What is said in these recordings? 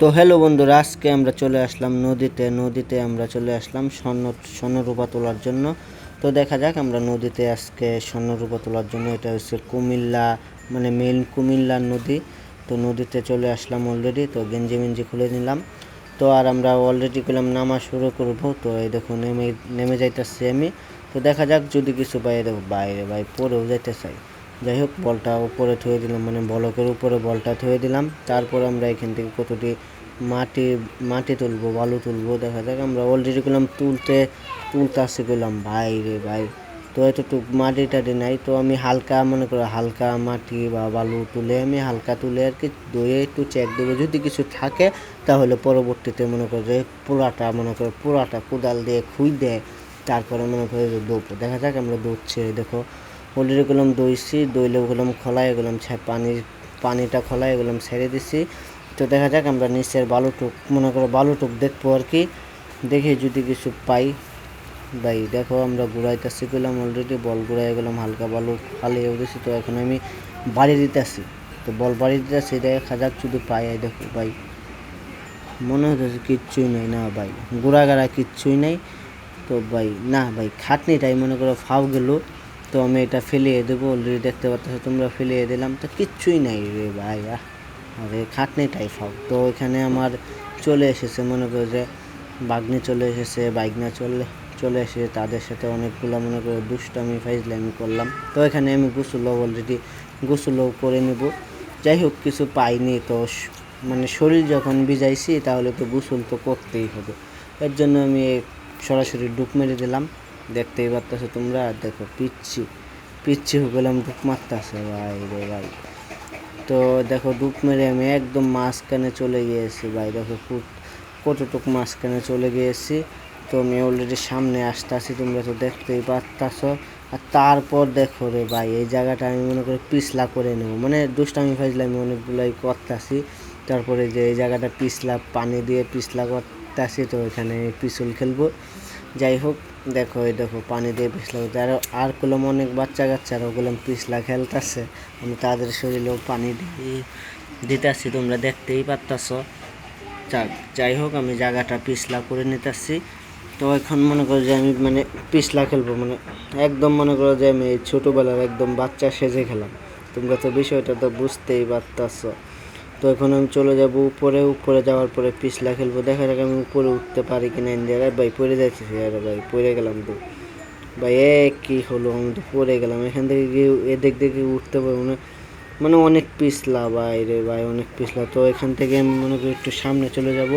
তো হ্যালো বন্ধুরা, আজকে আমরা চলে আসলাম নদীতে। নদীতে আমরা চলে আসলাম স্বর্ণ, স্বর্ণরূপা তোলার জন্য। তো দেখা যাক, আমরা নদীতে আজকে স্বর্ণরূপা তোলার জন্য, এটা হচ্ছে কুমিল্লা মানে মেন কুমিল্লার নদী। তো নদীতে চলে আসলাম অলরেডি তো গেঞ্জি মেঞ্জি খুলে নিলাম। তো আর আমরা অলরেডি করলাম নামা শুরু করব, তো এই দেখো নেমে নেমে যাইতেছি আমি। তো দেখা যাক যদি কিছু পাই দেখো বাইরে ভাই পরেও যাইতে চাই। যাই হোক, বলটা উপরে থুয়ে দিলাম মানে বলকের উপরে বলটা থুয়ে দিলাম। তারপর আমরা এখান থেকে কতটি মাটি মাটি তুলবো, বালু তুলবো, দেখা যাক, আমরা অলরেডি করলাম তুলতে তুলতে আসি করলাম ভাই রে ভাই, তো এতটুক মাটি টাটি নাই। তো আমি হালকা, মনে করো, হালকা মাটি বা বালু তুলে আমি হালকা তুলে আর কি ধুয়ে একটু চেক দেবো। যদি কিছু থাকে, তাহলে পরবর্তীতে মনে করো যে পুরাটা মনে করো পুরাটা কোদাল দিয়ে খুই দেয়, তারপরে মনে করো যে দৌড়বো দেখা যাক, আমরা দৌড়ছি দেখো। অলরেডি গেলাম দইছি দইলে গেলাম খোলায়, গেলাম পানি পানিটা খোলাই গেলাম ছেড়ে দিছি। তো দেখা যাক, আমরা নিচের বালুটুক মনে করো বালুটুক দেখব আর কি। দেখে যদি কিছু পাই। ভাই, দেখো আমরা ঘুরাইতেছি, গেলাম অলরেডি বল ঘুরাই গেলাম, হালকা বালু ফালিয়ে উঠেছি তো এখন আমি বাড়ি দিতেছি। তো বল বাড়ি দিতেছি, দেখা যাক শুধু পাই দেখো ভাই। মনে হচ্ছে কিচ্ছুই নাই, না ভাই। গোড়াগাড়া কিচ্ছুই নাই। তো ভাই, না ভাই, খাটনিটাই মনে করো ফাও গেল। তো আমি এটা ফেলিয়ে দেবো অলরেডি দেখতে পাচ্ছ তোমরা ফেলিয়ে দিলাম। তো কিচ্ছুই নাই রে ভাই আরে খাটনিটাই ফাও তো এখানে আমার চলে এসেছে, মনে করো যে বাগনি চলে এসেছে, বাইকনা চলে চলে এসেছে তাদের সাথে অনেকগুলো মনে করো দুষ্টামি, ফাইজলামি করলাম। তো এখানে আমি গোসলও অলরেডি গোসলও করে নেব। যাই হোক, কিছু পাইনি তো মানে শরীর যখন ভিজাইছি, তাহলে তো গোসল তো করতেই হবে। এর জন্য আমি সরাসরি ডুব মেরে দিলাম। দেখতেই পারতেছো তোমরা? আর দেখো, পিচ্ছি পিচ্ছি গেলাম, ডুব মারতেছে। ভাই রে ভাই। তো দেখো, ডুব মেরে আমি একদম মাঝখানে চলে গিয়েছি। ভাই দেখো কতটুক মাঝখানে চলে গিয়েছি। তো আমি অলরেডি সামনে আসতে আসি তোমরা তো দেখতেই পারতাছ। আর তারপর দেখো রে ভাই, এই জায়গাটা আমি মনে করি পিছলা করে নেব। মানে দুষ্টামি ফাইজলা আমি অনেকগুলাই করতেছি। তারপরে যে এই জায়গাটা পিছলা, পানি দিয়ে পিছলা করতেছি, তো এখানে পিছল খেলব। যাই হোক দেখো, এই দেখো, পানি দিয়ে পিছলা করতে আর আর কলম অনেক বাচ্চা কাচ্চারা ওগুলো পিছলা খেলতেছে। আমি তাদের শরীরেও পানি দিয়ে দিতেছি, তোমরা দেখতেই পারতাছ। যাই হোক আমি জায়গাটা পিছলা করে নিতেছি। তো এখন মনে করো যে আমি মানে পিছলা খেলব মানে একদম মনে করো যে আমি ছোটোবেলার একদম বাচ্চা সেজে খেলাম। তোমরা তো বিষয়টা তো বুঝতেই পারতাছ। তো এখন আমি চলে যাব উপরে উপরে যাওয়ার পরে পিছলা খেলব। দেখা যাক আমি উপরে উঠতে পারি কিনা এই জায়গায়। ভাই, পড়ে যাচ্ছি আরে, ভাই, পড়ে গেলাম তো। ভাই, এ কি হলো? আমি তো পড়ে গেলাম। এখান থেকে গিয়ে এদিক দেখে উঠতে পারব না। মানে অনেক পিছলা, ভাই রে, ভাই, অনেক পিছলা। তো এখান থেকে আমি মনে করি একটু সামনে চলে যাব।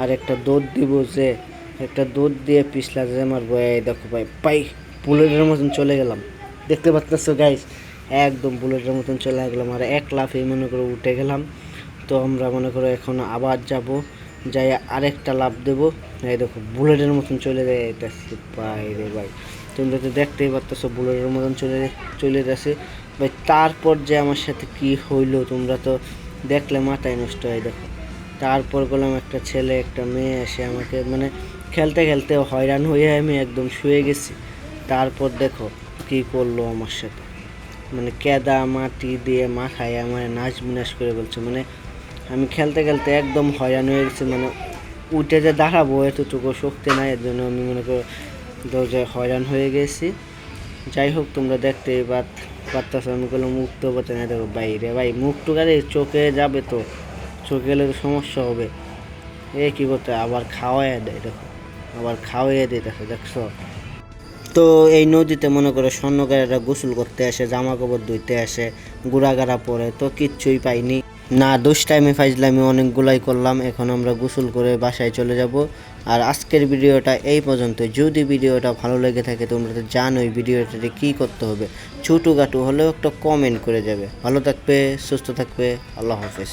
আর একটা দৌড় দিব যে, একটা দৌড় দিয়ে পিছলা যে আমার বয় দেখো ভাই, পাই, বুলেটের মতন চলে গেলাম। দেখতে পাচ্ছ গাইস একদম বুলেটের মতন চলে গেলাম আর এক লাফে মনে করো উঠে গেলাম। তো আমরা মনে করো এখন আবার যাব, যাই আরেকটা লাভ দেব। এই দেখো, বুলেটের মতন চলে যায় এটা ভাই রে ভাই, তোমরা তো দেখতেই পারতেছো বুলেটের মতন চলে চলে যাচ্ছে ভাই, তারপর যে আমার সাথে কি হইল তোমরা তো দেখলে মাথায় নষ্ট হয়, দেখো। তারপর গেলাম একটা ছেলে, একটা মেয়ে এসে আমাকে মানে খেলতে খেলতে হয়রান হয়ে আমি একদম শুয়ে গেছি। তারপর দেখো কি করল আমার সাথে। মানে কেদা, মাটি দিয়ে মাখায় আমার নাচ বিনাশ করে বলছে। মানে আমি খেলতে খেলতে একদম হয়রান হয়ে গেছি মানে উঠে যে দাঁড়াবো এতটুকু শক্তি নাই, এর জন্য আমি মনে করো তো যে হয়রান হয়ে গেছি। যাই হোক, তোমরা দেখতে এবার পারতাছ, আমি বললাম মুখ তো পাচ্ছে না দেখো বাইরে। ভাই, মুখ টুকারে চোখে যাবে তো, চোখে গেলে তো সমস্যা হবে। এ কী করতে আবার খাওয়াইয়া দেয়, দেখো। আবার খাওয়াইয়া দেয়, দেখো, দেখছ? তো এই নদীতে মনে করে স্বর্ণকারেরা গোসল করতে আসে জামা কাপড় ধুইতে আসে, গুড়াগাড়া পরে, তো কিচ্ছুই পাইনি। না দোষ টাইমে ফাইজলামি, অনেকগুলাই করলাম, এখন আমরা গোসল করে বাসায় চলে যাব। আর আজকের ভিডিওটা এই পর্যন্ত যদি ভিডিওটা ভালো লেগে থাকে, তোমরা তো জানো জানোই ভিডিওটাতে কী করতে হবে। ছোটো খাটো হলেও একটা কমেন্ট করে যাবে। ভালো থাকবে, সুস্থ থাকবে, আল্লাহ হাফেজ।